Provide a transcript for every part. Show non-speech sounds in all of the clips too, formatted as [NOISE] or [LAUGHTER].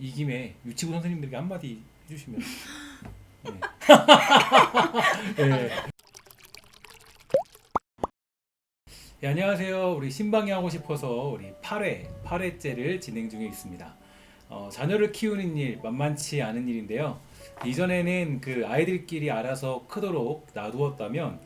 이 김에 유치부 선생님들에게 한마디 해주시면. 네. [LAUGHS] 네. 네, 안녕하세요. 우리 신방이 하고 싶어서 우리 8회, 8회째를 진행 중에 있습니다. 어, 자녀를 키우는 일 만만치 않은 일인데요. 이전에는 그 아이들끼리 알아서 크도록 놔두었다면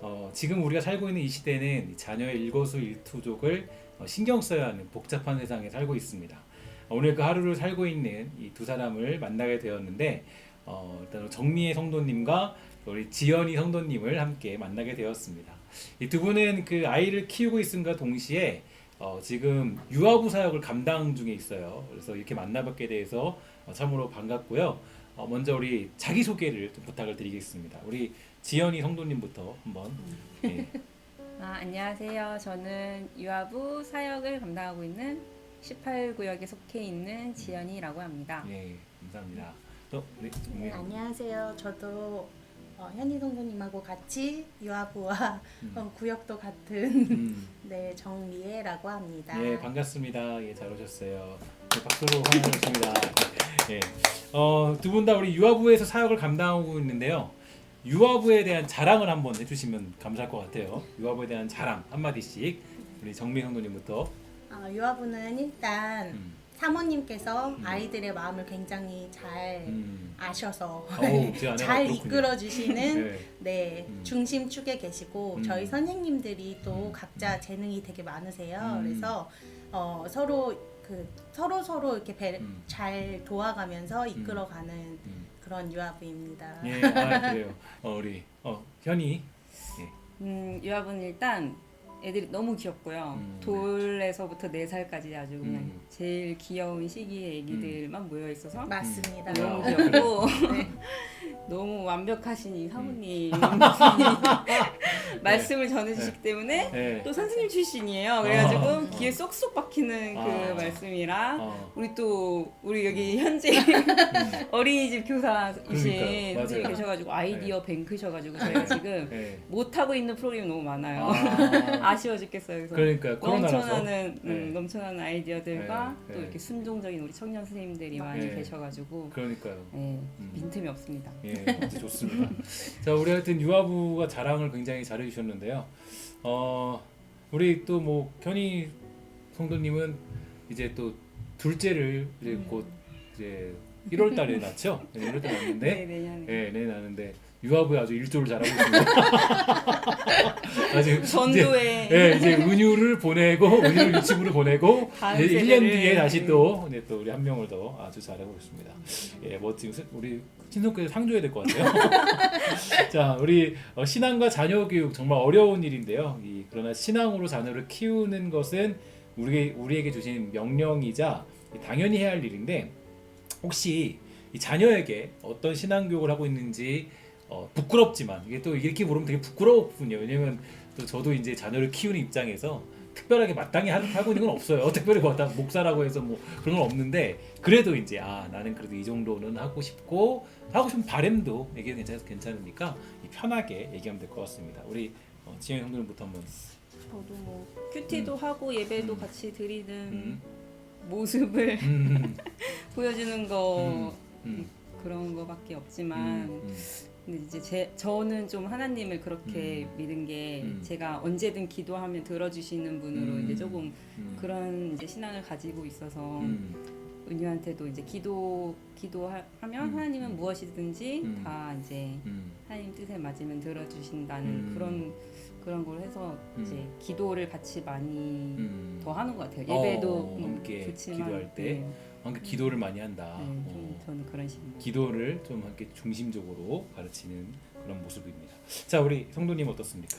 어, 지금 우리가 살고 있는 이 시대는 자녀의 일거수일투족을 어, 신경 써야 하는 복잡한 세상에 살고 있습니다. 어, 오늘 그 하루를 살고 있는 이 두 사람을 만나게 되었는데 어, 일단 정미애 성도님과 우리 지연이 성도님을 함께 만나게 되었습니다. 이 두 분은 그 아이를 키우고 있음과 동시에 어, 지금 유아부 사역을 감당 중에 있어요. 그래서 이렇게 만나뵙게 돼서 어, 참으로 반갑고요. 어, 먼저 우리 자기 소개를 좀 부탁을 드리겠습니다. 우리 지연이 성도님부터 한번. 예. [LAUGHS] 아, 안녕하세요. 저는 유아부 사역을 감당하고 있는 18구역에 속해 있는 지연이라고 합니다. 예, 감사합니다. 또 우리 네, 정미. 안녕하세요. 저도 어, 현희 성도님하고 같이 유아부와 음. 어, 구역도 같은 음. [LAUGHS] 네 정미애라고 합니다. 예, 반갑습니다. 예, 잘 오셨어요. 네, 박수로 환영하겠습니다. [LAUGHS] 예, 어, 두 분 다 우리 유아부에서 사역을 감당하고 있는데요. 유아부에 대한 자랑을 한번 해주시면 감사할 것 같아요. 유아부에 대한 자랑 한 마디씩 우리 정민 성도님부터. 어, 유아부는 일단 음, 사모님께서 음. 아이들의 마음을 굉장히 잘 음. 아셔서 어우, 제 아내가 [LAUGHS] 잘 그렇군요. 이끌어 주시는 네. 네 음. 중심 축에 계시고 음. 저희 선생님들이 또 음. 각자 재능이 되게 많으세요. 음. 그래서 어, 서로 그 서로 서로 이렇게 배, 음. 잘 도와가면서 이끌어가는 음. 그런 유아부입니다. 예, 아, 그래요. 어, 우리 어, 현이. 음, 유아부는 일단 애들이 너무 귀엽고요. 음. 돌에서부터 4살까지 아주 그냥 음. 제일 귀여운 시기의 애기들만 모여 있어서 맞습니다. 너무 아, 귀엽고 네. [LAUGHS] 너무 완벽하신 이 사모님 음. [LAUGHS] 말씀을 전해주시기 때문에 네. 또 선생님 출신이에요. 그래가지고 아. 귀에 쏙쏙 박히는 그 아. 말씀이랑 어, 우리 또 우리 여기 현재 음. [LAUGHS] 어린이집 교사이신 그러니까요. 맞아요. 계셔가지고 아이디어 뱅크셔가지고 저희가 지금 [LAUGHS] 네. 못 하고 있는 프로그램이 너무 많아요. 아, [LAUGHS] 아쉬워 죽겠어요. 그래서 그러니까 코로나라서. 넘쳐나는 음, 네. 넘쳐나는 아이디어들과 네, 또 네. 이렇게 순종적인 우리 청년 선생님들이 많이 네. 계셔가지고 그러니까요. 네, 음. 빈틈이 없습니다. 예, 좋습니다. 자, 우리 하여튼 유아부가 자랑을 굉장히 잘 해주셨는데요. 어, 우리 또뭐 현희 성도님은 이제 또 둘째를 이제 음. 곧 이제 1월달에 낳죠. 네, 1월달에 네, 낳는데, 내년에 예, 네 낳는데 유아부에 아주 일조를 잘하고 있습니다. [LAUGHS] 아주 이제, 전도에 예, 이제 은유를 보내고 은유를 유치부를 보내고 이제 1년 세대를. 뒤에 다시 또, 네, 또 우리 한 명을 더 아주 잘하고 있습니다. 예, 멋진 세- 우리 친손께서 상 줘야 될 것 같아요. [LAUGHS] 자, 우리 어, 신앙과 자녀 교육 정말 어려운 일인데요. 이, 그러나 신앙으로 자녀를 키우는 것은 우리 우리에게 주신 명령이자 당연히 해야 할 일인데 혹시 이 자녀에게 어떤 신앙 교육을 하고 있는지 어, 부끄럽지만 이게 또 이렇게 물으면 되게 부끄럽군요. 왜냐면 또 저도 이제 자녀를 키우는 입장에서 특별하게 마땅히 하- 하고 있는 건 없어요. [LAUGHS] 특별히 뭐다 목사라고 해서 뭐 그런 건 없는데 그래도 이제 아 나는 그래도 이 정도는 하고 싶고 하고 싶은 바램도 얘기 괜찮 괜찮으니까 이 편하게 얘기하면 될 것 같습니다. 우리 어, 지영 형님부터 한번. 저도 뭐 큐티도 하고 예배도 음. 같이 드리는 음, 모습을 음, [LAUGHS] 보여주는 거 음, 그런 거밖에 음, 없지만 음, 근데 이제 제 저는 좀 하나님을 그렇게 음. 믿은 게 음. 제가 언제든 기도하면 들어주시는 분으로 음. 이제 조금 음, 그런 이제 신앙을 가지고 있어서 음, 은유한테도 이제 기도 기도하면 음. 하나님은 무엇이든지 음. 다 이제 음, 하나님 뜻에 맞으면 들어주신다는 음. 그런 그런 걸 해서 음. 이제 기도를 같이 많이 음. 더 하는 것 같아요. 어, 예배도 음, 함께 좋지만 기도할 때 네, 함께 기도를 많이 한다. 네, 좀 어. 저는 그런 식입니다. 기도를 좀 함께 중심적으로 가르치는 그런 모습입니다. 자, 우리 성도님 어떻습니까?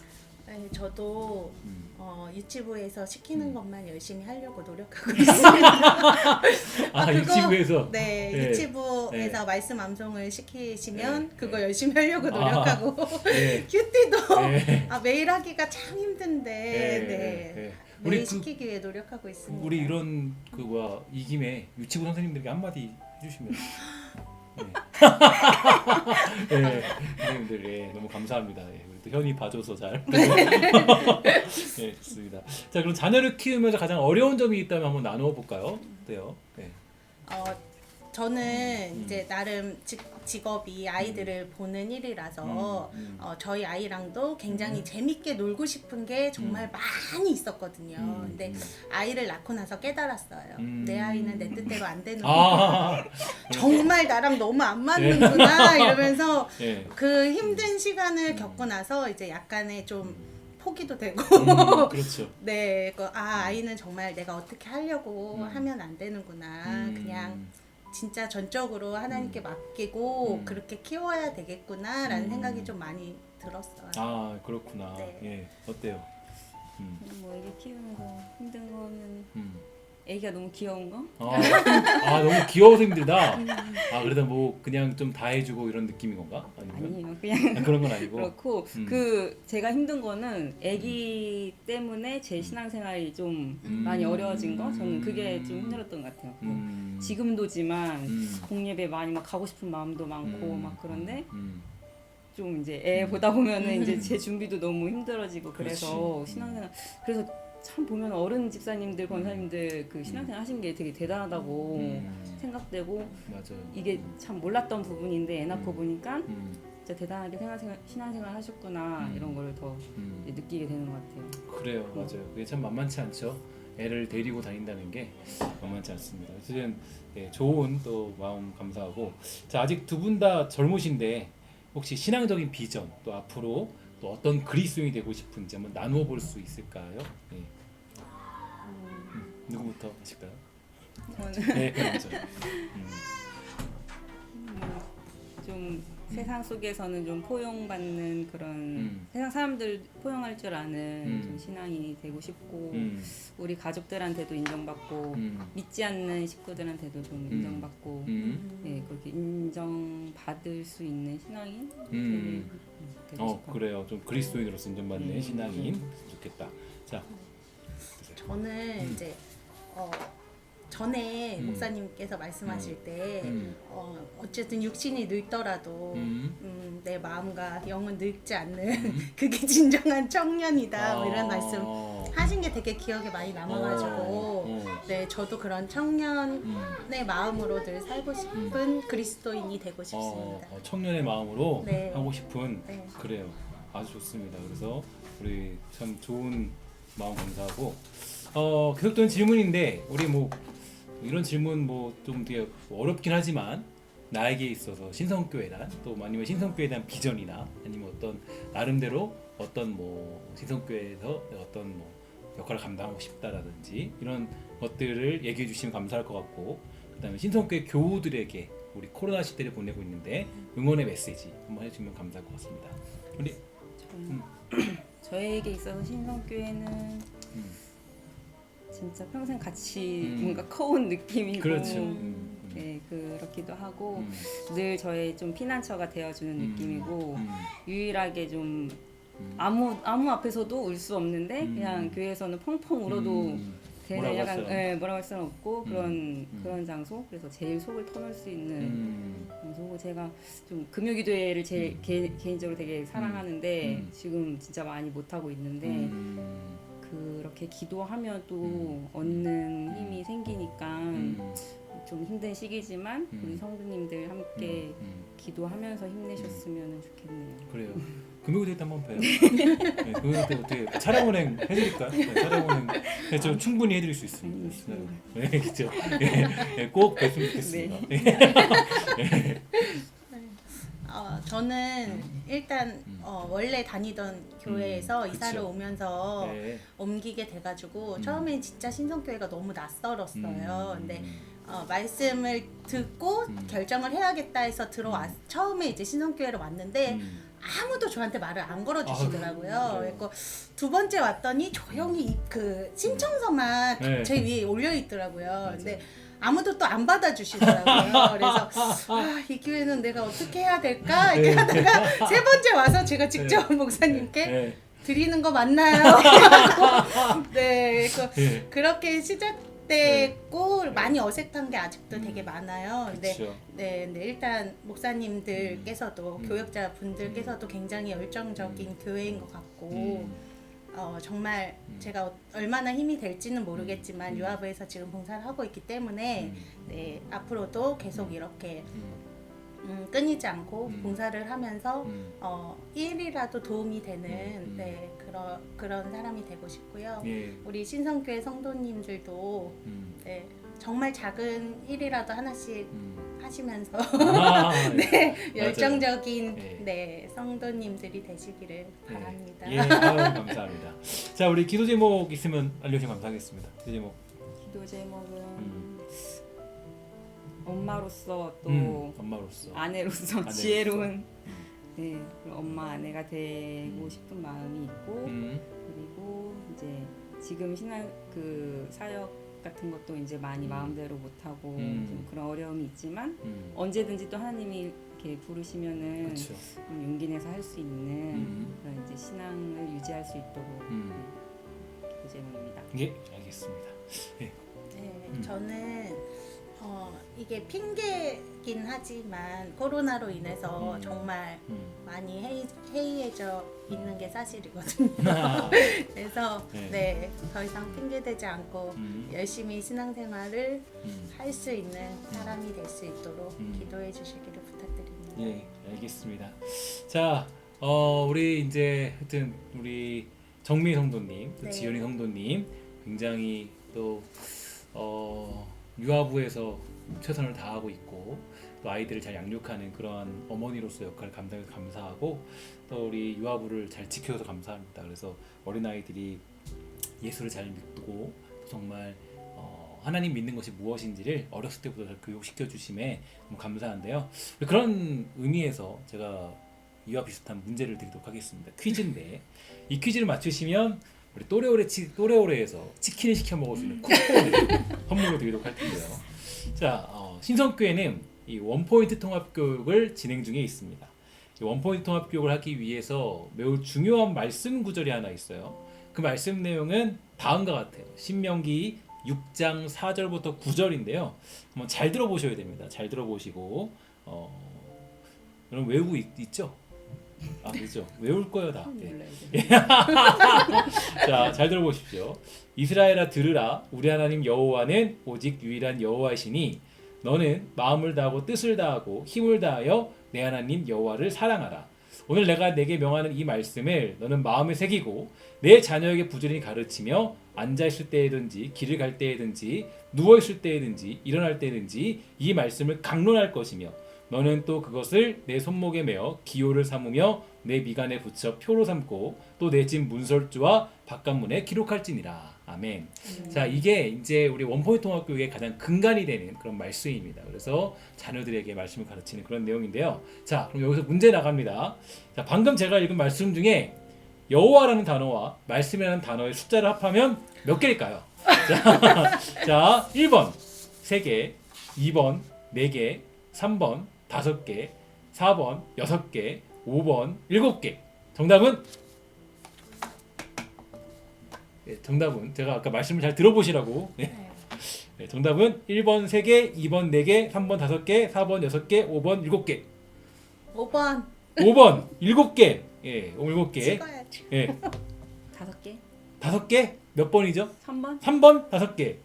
네, 저도 음. 어, 유치부에서 시키는 음. 것만 열심히 하려고 노력하고 있습니다. [LAUGHS] 아, 그거- 유치부에서 네, 네. 유치부에서 말씀 암송을 시키시면 그거 열심히 하려고 아. 노력하고 네. [LAUGHS] 큐티도 네. 아, 매일 하기가 참 힘든데 네. 네. 네. 매일 우리 그 시키기 위해 노력하고 있습니다. 우리 이런 그 뭐야 이 김에 유치부 선생님들에게 한마디 해주시면. 네. [LAUGHS] 네, 선생님들 예, 너무 감사합니다. 예, 우리 또 현이 봐줘서 잘. [LAUGHS] 네, 좋습니다. 자, 그럼 자녀를 키우면서 가장 어려운 점이 있다면 한번 나누어 볼까요? 어때요? 네. 어, 저는 음. 이제 나름 직, 직업이 아이들을 보는 일이라서 음, 음. 어, 저희 아이랑도 굉장히 음. 재밌게 놀고 싶은 게 정말 많이 있었거든요. 음, 근데 음. 아이를 낳고 나서 깨달았어요. 음. 내 아이는 내 뜻대로 안 되는 아, [LAUGHS] 정말 나랑 너무 안 맞는구나 [LAUGHS] 이러면서 예. 그 힘든 시간을 음. 겪고 나서 이제 약간의 좀 포기도 되고 음, 그렇죠. [LAUGHS] 네, 그, 아 아이는 정말 내가 어떻게 하려고 음. 하면 안 되는구나. 음. 그냥 진짜 전적으로 하나님께 맡기고 음. 그렇게 키워야 되겠구나라는 음. 생각이 좀 많이 들었어요. 아 그렇구나. 네. 예, 어때요? 음, 뭐 애기 키우는 거 힘든 거는 음. 애기가 너무 귀여운 거? 아, 아 너무 귀여워서 힘들다. 아 그래도 뭐 그냥 좀 다 해주고 이런 느낌인 건가? 아니면 아니에요. 그냥 아, 그런 건 아니고. 그렇고 음. 그 제가 힘든 거는 아기 때문에 제 신앙생활이 좀 많이 어려워진 거 저는 그게 좀 힘들었던 것 같아요. 음. 지금도지만 음. 공예배 많이 막 가고 싶은 마음도 많고 음. 막 그런데 음. 좀 이제 애 보다 보면은 음. 이제 제 준비도 너무 힘들어지고 그래서 그렇지. 신앙생활 그래서 참 보면 어른 집사님들 권사님들 그 신앙생활 하신 게 되게 대단하다고 음. 생각되고 맞아요. 이게 참 몰랐던 부분인데 애 낳고 음. 보니까 음. 진짜 대단하게 생활생활, 신앙생활 하셨구나 음. 이런 걸 더 음. 느끼게 되는 것 같아요. 그래요, 맞아요. 그게 참 만만치 않죠. 애를 데리고 다닌다는 게 만만치 않습니다. 어쨌든 예, 좋은 또 마음 감사하고 자 아직 두 분 다 젊으신데 혹시 신앙적인 비전 또 앞으로 또 어떤 그리스도인이 되고 싶은지 한번 나누어 볼 수 있을까요? 예. 음, 누구부터 하실까요? 저는 네, 먼저. 음, 음, 좀 세상 속에서는 좀 포용받는 그런 음. 세상 사람들 포용할 줄 아는 음. 좀 신앙이 되고 싶고 음, 우리 가족들한테도 인정받고 음, 믿지 않는 식구들한테도 좀 인정받고 음, 네 그렇게 인정받을 수 있는 신앙인 음. 되고 어 싶어요. 그래요. 좀 그리스도인으로서 인정받는 음. 신앙인 좋겠다. 자, 저는 음. 이제 어, 전에 음. 목사님께서 말씀하실 때 음, 어, 어쨌든 육신이 늙더라도 음, 음, 내 마음과 영은 늙지 않는 음. [LAUGHS] 그게 진정한 청년이다 뭐 이런 아. 말씀 하신 게 되게 기억에 많이 남아가지고 어, 어. 네 저도 그런 청년의 음. 마음으로 늘 살고 싶은 그리스도인이 되고 어, 싶습니다. 어, 청년의 마음으로 네. 하고 싶은 네. 그래요. 아주 좋습니다. 그래서 우리 참 좋은 마음 감사하고 어, 계속되는 질문인데 우리 뭐 이런 질문 뭐 좀 되게 어렵긴 하지만 나에게 있어서 신성교회란 또 아니면 신성교회에 대한 비전이나 아니면 어떤 나름대로 어떤 뭐 신성교회에서 어떤 뭐 역할을 감당하고 싶다라든지 이런 것들을 얘기해 주시면 감사할 것 같고 그다음에 신성교회 교우들에게 우리 코로나 시대를 보내고 있는데 응원의 메시지 한번 해주면 감사할 것 같습니다. 우리 저는 저에게 있어서 신성교회는 음, 진짜 평생 같이 음. 뭔가 커온 느낌이고 그렇죠. 음, 음, 네 그렇기도 하고 음, 늘 저의 좀 피난처가 되어주는 음, 느낌이고 음, 유일하게 좀 음. 아무 아무 앞에서도 울 수 없는데 음. 그냥 교회에서는 펑펑 울어도 음, 뭐라고 할 약간 수는 예, 뭐라고 할 수는 없고 그런 음. 그런 장소 그래서 제일 속을 터널 수 있는 음, 장소고 제가 좀 금요기도회를 제일 음. 개, 개인적으로 되게 사랑하는데 음. 지금 진짜 많이 못 하고 있는데 음, 그렇게 기도하면 또 음. 얻는 힘이 생기니까 음, 좀 힘든 시기지만 음. 우리 성도님들 함께 음, 기도하면서 힘내셨으면 좋겠네요. 그래요. [LAUGHS] 금요일 때 한번 봬요. 네, 금요일 때 어떻게 차량 운행 해드릴까요? 네, 차량 운행 네, 저 충분히 해드릴 수 있습니다. 네, 네, 그렇죠. 네, 네, 꼭 뵀으면 좋겠습니다. 네. [LAUGHS] 어, 저는 일단 음. 어, 원래 다니던 교회에서 음, 이사를 그쵸. 오면서 네. 옮기게 돼가지고 음. 처음엔 진짜 신성교회가 너무 낯설었어요. 음, 근데 어, 말씀을 듣고 음. 결정을 해야겠다 해서 들어왔 처음에 이제 신성교회를 왔는데 음, 아무도 저한테 말을 안 걸어주시더라고요. 아? 그래서 두 번째 왔더니 조용히 이- 그 신청서만 네. 제 위에 올려 있더라고요. 근데 아무도 또 안 받아주시더라고요. 그래서 아, 이 교회는 내가 어떻게 해야 될까 이렇게 네. 하다가 세 번째 와서 제가 직접 목사님께 네. 드리는 거 맞나요? [LAUGHS] 네, 그, 네. 그렇게 시작됐고 많이 어색한 게 아직도 되게 많아요. 근데. 네, 근데 일단 목사님들께서도 음. 교역자 분들께서도 굉장히 열정적인 교회인 것 같고 음, 어, 정말 음. 제가 어- 얼마나 힘이 될지는 모르겠지만 음. 유아부에서 지금 봉사를 하고 있기 때문에 음, 네, 앞으로도 계속 이렇게 음, 음, 끊이지 않고 음. 봉사를 하면서 음. 어, 일이라도 도움이 되는 음. 네, 그런 그런 사람이 되고 싶고요. 예. 우리 신성교회 성도님들도 음, 네, 정말 작은 일이라도 하나씩 음. 하시면서 아, [LAUGHS] 네, 맞아요. 열정적인 네. 네, 성도님들이 되시기를 바랍니다. 예, 아유, 감사합니다. 자, 우리 기도 제목 있으면 알려주시면 감사하겠습니다. 기도 제목. 기도 제목은 음. 엄마로서 또 음, 엄마로서. 아내로서 아내로서. 지혜로운 네, 그런 엄마 아내가 되고 싶은 마음이 있고 음, 그리고 이제 지금 신앙 그 사역 같은 것도 이제 많이 음. 마음대로 못 하고 음. 좀 그런 어려움이 있지만 음. 언제든지 또 하나님이 이렇게 부르시면은. 좀 용기 내서 할 수 있는 음. 그런 이제 신앙을 유지할 수 있도록 음. 네, 기도 제목입니다. 예, 알겠습니다. 네, 음. 저는 어, 이게 핑계긴 하지만 코로나로 인해서 음. 정말 음. 많이 해이, 해이해져 있는 게 사실이거든요. 아, [LAUGHS] [LAUGHS] 그래서 네. 네, 더 이상 핑계대지 않고 음, 열심히 신앙생활을 음. 할 수 있는 사람이 될 수 있도록 음. 기도해 주시기를 부탁드립니다. 예, 알겠습니다. 자, 어, 우리 이제 하여튼 우리 정미 성도님, 또 네. 지연이 성도님 굉장히 또 어, 유아부에서 최선을 다하고 있고 또 아이들을 잘 양육하는 그러한 어머니로서 역할을 감당해서 감사하고 또 우리 유아부를 잘 지켜줘서 감사합니다. 그래서 어린 아이들이 예수를 잘 믿고 정말 어, 하나님 믿는 것이 무엇인지를 어렸을 때부터 잘 교육시켜 주심에 감사한데요. 그런 의미에서 제가 이와 비슷한 문제를 드리도록 하겠습니다. 퀴즈인데 이 퀴즈를 맞추시면 우리 또래오레 치, 또래오레에서 치킨을 시켜 먹을 수 있는 쿠폰을 선물로 드리도록 할 텐데요. 자, 어, 신성교회는 이 원포인트 통합 교육을 진행 중에 있습니다. 이 원포인트 통합 교육을 하기 위해서 매우 중요한 말씀 구절이 하나 있어요. 그 말씀 내용은 다음과 같아요. 신명기 6장 4절부터 9절인데요. 한번 잘 들어보셔야 됩니다. 잘 들어보시고 어, 여러분 외우고 있, 있죠? 아 그렇죠. 외울 거예요 다. 네. 몰라요. [LAUGHS] 자, 잘 들어보십시오. 이스라엘아 들으라. 우리 하나님 여호와는 오직 유일한 여호와이시니 너는 마음을 다하고 뜻을 다하고 힘을 다하여 내 하나님 여호와를 사랑하라. 오늘 내가 내게 명하는 이 말씀을 너는 마음에 새기고 내 자녀에게 부지런히 가르치며 앉아 있을 때에든지 길을 갈 때에든지 누워 있을 때에든지 일어날 때든지 이 말씀을 강론할 것이며 너는 또 그것을 내 손목에 메어 기호를 삼으며 내 미간에 붙여 표로 삼고 또 내 집 문설주와 바깥문에 기록할지니라. 아멘. 자, 이게 이제 우리 원포인트 통합교육의 가장 근간이 되는 그런 말씀입니다. 그래서 자녀들에게 말씀을 가르치는 그런 내용인데요. 자, 그럼 여기서 문제 나갑니다. 자, 방금 제가 읽은 말씀 중에 여호와라는 단어와 말씀이라는 단어의 숫자를 합하면 몇 개일까요? 자, [LAUGHS] 자 1번 3개, 2번 4개, 3번 5개, 4번 6개, 5번 7개. 정답은 네, 정답은 제가 아까 말씀을 잘 들어보시라고. 네. 네, 정답은 1번 3개, 2번 4개, 3번 5개, 4번 6개, 5번 7개. 5번 5번 7개. 예, 7개. 찍어야지. 예. [LAUGHS] 다섯 개? 5개? 몇 번이죠? 3번? 3번 5개.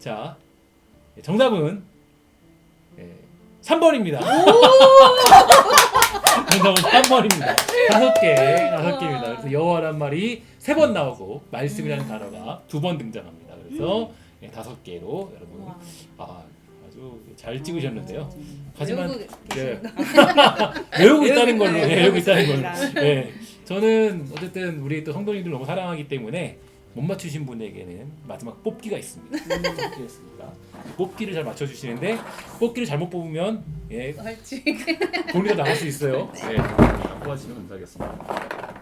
자. 예, 정답은 예, 3번입니다. 정답은 3번입니다. 다섯 개, 다섯 개입니다. 그래서 여호와란 말이 세 번 나오고 말씀이라는 단어가 두 번 등장합니다. 그래서 예, 다섯 개로 여러분 와. 아, 아주 잘 찍으셨는데요. 음. 하지만 외우고 네, 계십니다. [LAUGHS] 외우고 있다는 걸로 외우고 네, 외우고 있다는 걸로. 네, 저는 어쨌든 우리 또 성도님들 너무 사랑하기 때문에 못 맞추신 분에게는 마지막 뽑기가 있습니다. 뽑기가 있습니다. 뽑기를 잘 맞춰주시는데 뽑기를 잘못 뽑으면 예, 더 나갈 수 있어요. 네, [LAUGHS] 도와주시면 감사하겠습니다.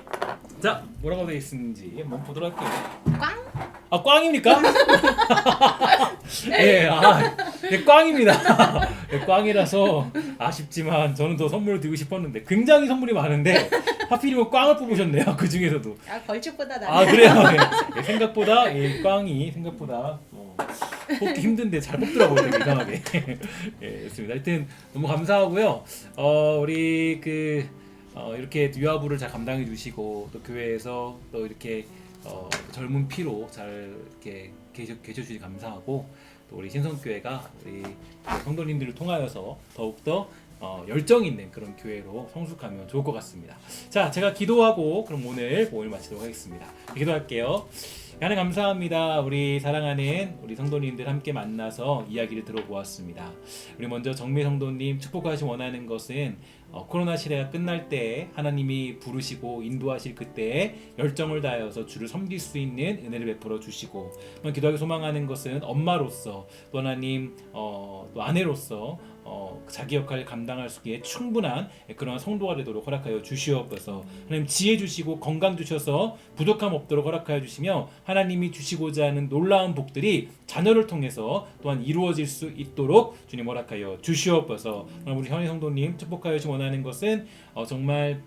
자, 뭐라고 되어 있는지 한번 보도록 할게요. 꽝? 아, 꽝입니까? [LAUGHS] 예, 아, 네, 꽝입니다. 네, [LAUGHS] 꽝이라서 아쉽지만 저는 더 선물을 드리고 싶었는데 굉장히 선물이 많은데 하필이면 꽝을 뽑으셨네요. 그 중에서도. 아 벌칙보다 나. 아 그래요. 네. 네, 생각보다 이 꽝이 생각보다 어, 뽑기 힘든데 잘 뽑더라고요. 되게 이상하게. [LAUGHS] 예, 좋습니다. 하여튼 너무 감사하고요. 어, 우리 그 어, 이렇게 유아부를 잘 감당해 주시고 또 교회에서 또 이렇게 어, 젊은 피로 잘 이렇게 계셔 계셔주시 감사하고 또 우리 신성교회가 우리 성도님들을 통하여서 더욱더 어, 열정 있는 그런 교회로 성숙하면 좋을 것 같습니다. 자, 제가 기도하고 그럼 오늘 모임 마치도록 하겠습니다. 기도할게요. 하나님 감사합니다. 우리 사랑하는 우리 성도님들 함께 만나서 이야기를 들어보았습니다. 우리 먼저 정미 성도님 축복하시 원하는 것은 어, 코로나 시대가 끝날 때 하나님이 부르시고 인도하실 그때에 열정을 다하여서 주를 섬길 수 있는 은혜를 베풀어 주시고 또 기도하기 소망하는 것은 엄마로서 또 하나님 어, 또 아내로서 어, 자기 역할을 감당할 수 있기에 충분한 그러한 성도가 되도록 허락하여 주시옵소서. 하나님 지혜 주시고 건강 주셔서 부족함 없도록 허락하여 주시며 하나님이 주시고자 하는 놀라운 복들이 자녀를 통해서 또한 이루어질 수 있도록 주님 허락하여 주시옵소서. 우리 현희 성도님 축복하여 주시 원 하는 것은 어, 정말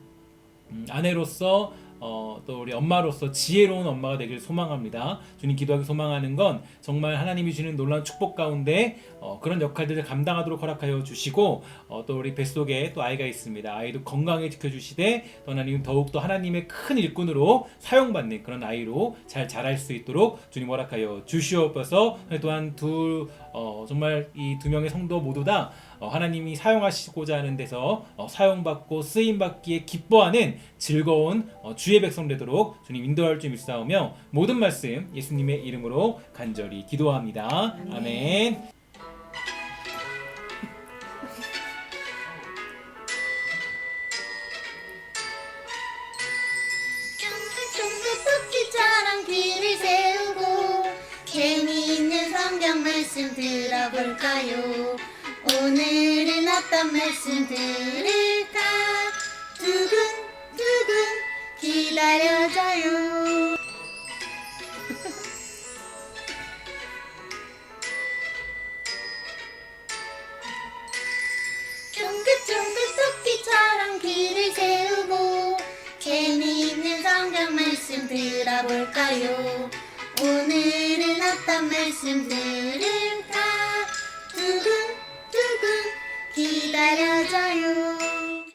음, 아내로서 어, 또 우리 엄마로서 지혜로운 엄마가 되길 소망합니다. 주님 기도하기 소망하는 건 정말 하나님이 주는 놀라운 축복 가운데 어, 그런 역할들을 감당하도록 허락하여 주시고 어, 또 우리 뱃속에 또 아이가 있습니다. 아이도 건강히 지켜주시되 또 하나님 더욱더 하나님의 큰 일꾼으로 사용받는 그런 아이로 잘 자랄 수 있도록 주님 허락하여 주시옵소서 또한 두 어, 정말 이 두 명의 성도 모두 다 어, 하나님이 사용하시고자 하는 데서 어, 사용받고 쓰임받기에 기뻐하는 즐거운 어, 주의 백성 되도록 주님 인도할 줄 믿사오며 모든 말씀 예수님의 이름으로 간절히 기도합니다. 아멘. 쫑긋 어떤 말씀 들을까? 두근두근 기다려줘요. [LAUGHS] 쫑긋쫑긋 토끼처럼 귀를 세우고 재미있는 성경 말씀 들어볼까요? 오늘은 어떤 말씀 들을까? ಕಲಜಯೋ